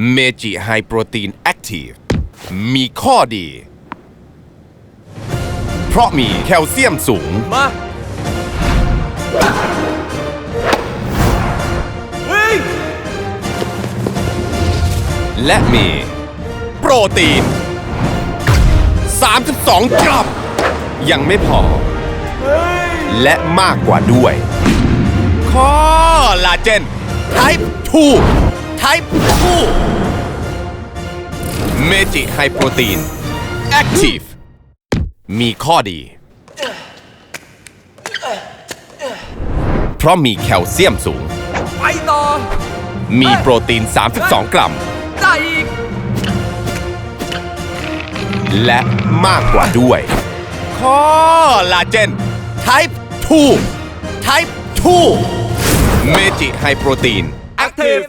เมจิไฮโปรตีนแอคทีฟมีข้อดี เพราะมีแคลเซียมสูง มา เฮ้ย และมี โปรตีน 32 กรัม ยังไม่พอ และมากกว่าด้วยคอลลาเจน type 2 type 2 เมจิไฮโปรตีน active มีข้อดี เพราะมีแคลเซียมสูง ไปต่อ มีโปรตีน 32 กรัม ได้อีก และมากกว่าด้วยคอลลาเจน type 2 type 2 เมจิไฮโปรตีน Active